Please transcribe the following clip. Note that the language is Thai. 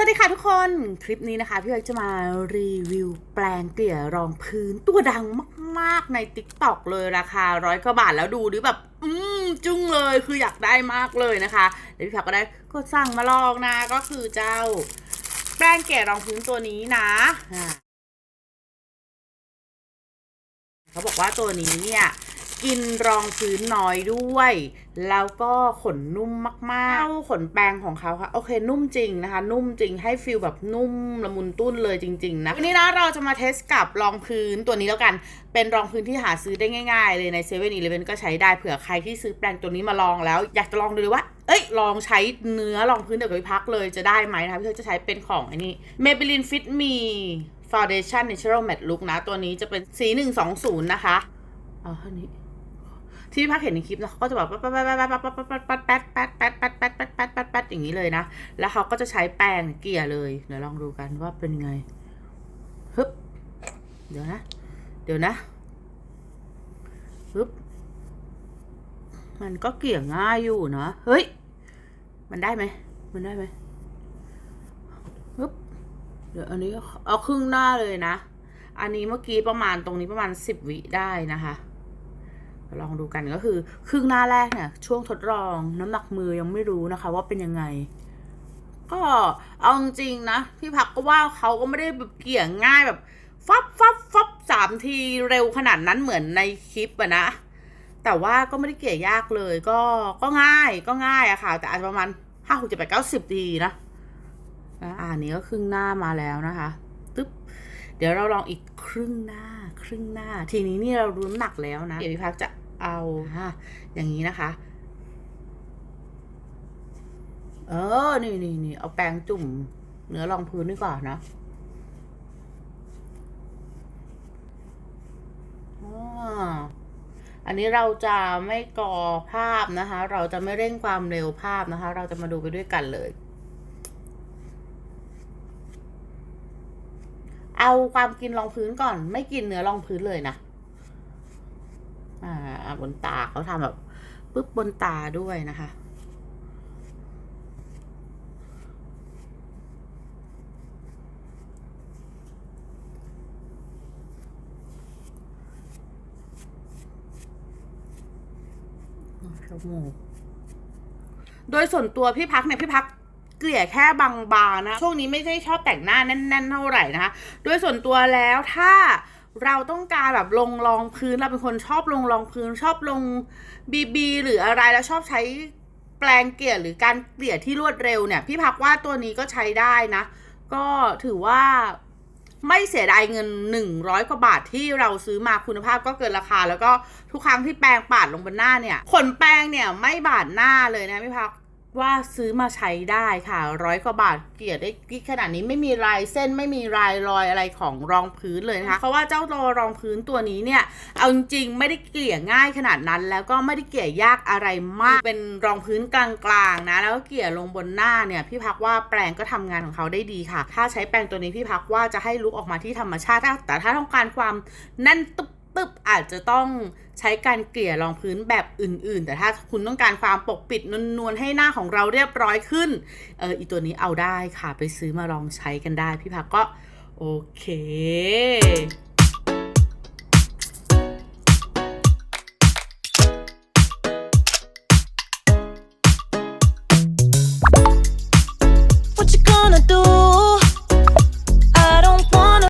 วัสดีค่ะทุกคน คลิปนี้นะคะ พี่เอกจะมารีวิวแปลงเกลี่ยรองพื้นตัวดังมากๆใน t ิ k t o k เลยราคาร้อยกว่าบาทแล้วดูดิแบบ อืมจุ้งเลยคืออยากได้มากเลยนะคะเดี๋ยวพี่ผักก็ได้ก็สั่งมาลองนะ ก็คือเจ้า แปรงเกลี่ยรองพื้นตัวนี้นะอ่าเขาบอกว่าตัวนี้เนี่ย กินรองพื้นน้อยด้วย แล้วก็ขนนุ่มมากๆเขนแปรงของเขาค่ะ โอเค นุ่มจริงนะคะ นุ่มจริงให้ฟิลแบบนุ่มละมุนตุ้นเลยจริง ๆ นะ วันนี้นะเราจะมาเทสกับรองพื้นตัวนี้แล้วกัน เป็นรองพื้นที่หาซื้อได้ง่าย ๆ เลยในเซเว่นอีเลฟเว่นก็ใช้ได้เผื่อใครที่ซื้อแปรงตัวนี้มาลองแล้ว อยากจะลองดูเลยว่าเอ้ย ลองใช้เนื้อรองพื้นเดี๋ยวไปพักเลยจะได้ไหมนะคะพี่เธอจะใช้เป็นของอ้นี่ Maybelline Fit Me Foundation Natural Matte Look นะ ตัวนี้จะเป็นสี 120 นะคะ เอาเท่านี้ ที่พี่พักเห็นในคลิปนะเขาก็จะแบบแป๊ดแป๊ดแป๊ดแป๊ดแป๊ดแป๊ดแป๊ดแป๊ดแป๊ดแป๊ดแป๊ดแป๊ดแป๊ดแป๊ดแป๊ดอย่างนี้เลยนะ แล้วเขาก็จะใช้แป้งเกลี่ยเลย เดี๋ยวลองดูกันว่าเป็นไงฮึบเดี๋ยวนะ เดี๋ยวนะฮึบมันก็เกลี่ยง่ายอยู่นะเฮ้ย มันได้ไหม มันได้ไหมฮึบเดี๋ยวอันนี้เอาครึ่งหน้าเลยนะ อันนี้เมื่อกี้ประมาณตรงนี้ประมาณสิบวิได้นะคะ ลองดูกันก็คือ ครึ่งหน้าแรกเนี่ย ช่วงทดลองน้ำหนักมือยังไม่รู้นะคะ ว่าเป็นยังไง ก็เอาจริงนะพี่พักก็ว่าเขาก็ไม่ได้แบบเกี่ยงง่ายแบบฟับฟับฟับสามทีเร็วขนาดนั้นเหมือนในคลิปอะนะ แต่ว่าก็ไม่ได้เกี่ยยากเลย ก็ก็ง่ายก็ง่ายอะค่ะ แต่อาจจะประมาณห้าหกเจ็ดแปดเก้าสิบทีนะอะอันนี้ก็ครึ่งหน้ามาแล้วนะคะตึ๊บ เดี๋ยวเราลองอีกครึ่งหน้า ครึ่งหน้า ทีนี้นี่เรารู้น้ำหนักแล้วนะ เดี๋ยวพี่พักจะเอาฮะอย่างนี้นะคะ เออ นี่นี่นี่เอาแปรงจุ่มเนื้อรองพื้นดีกว่านะอาอันนี้เราจะไม่กอภาพนะคะ เราจะไม่เร่งความเร็วภาพนะคะ เราจะมาดูไปด้วยกันเลย เอาความกินรองพื้นก่อน ไม่กินเนื้อรองพื้นเลยนะ อ่า บนตาเขาทำแบบปึ๊บบนตาด้วยนะคะ โดยส่วนตัวพี่พักเนี่ยพี่พัก เกลี่ยแค่บางๆนะ ช่วงนี้ไม่ได้ชอบแต่งหน้าแน่น ๆ เท่าไหร่นะคะโดยส่วนตัวแล้วถ้าเราต้องการแบบลงรองพื้นเราเป็นคนชอบลงรองพื้นชอบลงบีบีหรืออะไรแล้วชอบใช้แปลงเกลี่ยหรือการเกลี่ยที่รวดเร็วเนี่ย พี่พักว่าตัวนี้ก็ใช้ได้นะ ก็ถือว่าไม่เสียดายเงิน 100 กว่าบาทที่เราซื้อมาคุณภาพก็เกินราคา แล้วก็ทุกครั้งที่แปรงปาดลงบนหน้าเนี่ย ขนแปรงเนี่ยไม่บาดหน้าเลยนะพี่พัก ว่าซื้อมาใช้ได้ค่ะร้อยกว่าบาทเกลี่ยได้กิ๊กขนาดนี้ไม่มีลายเส้นไม่มีลายรอยอะไรของรองพื้นเลยนะคะเพราะว่าเจ้าตัวรองพื้นตัวนี้เนี่ยเอาจริงๆไม่ได้เกลี่ยง่ายขนาดนั้น แล้วก็ไม่ได้เกลี่ยยากอะไรมาก เป็นรองพื้นกลางๆนะแล้วก็เกลี่ยลงบนหน้าเนี่ยพี่พักว่าแปรงก็ทำงานของเขาได้ดีค่ะ ถ้าใช้แปรงตัวนี้พี่พักว่าจะให้ลุกออกมาที่ธรรมชาติแต่ถ้าต้องการความแน่นตึบึบอาจจะต้องใช้การเกลี่ยรองพื้นแบบอื่น ๆ แต่ถ้าคุณต้องการความปกปิดนวลๆให้หน้าของเราเรียบร้อยขึ้นเอออีตัวนี้เอาได้ค่ะไปซื้อมาลองใช้กันได้ พี่พักก็โอเค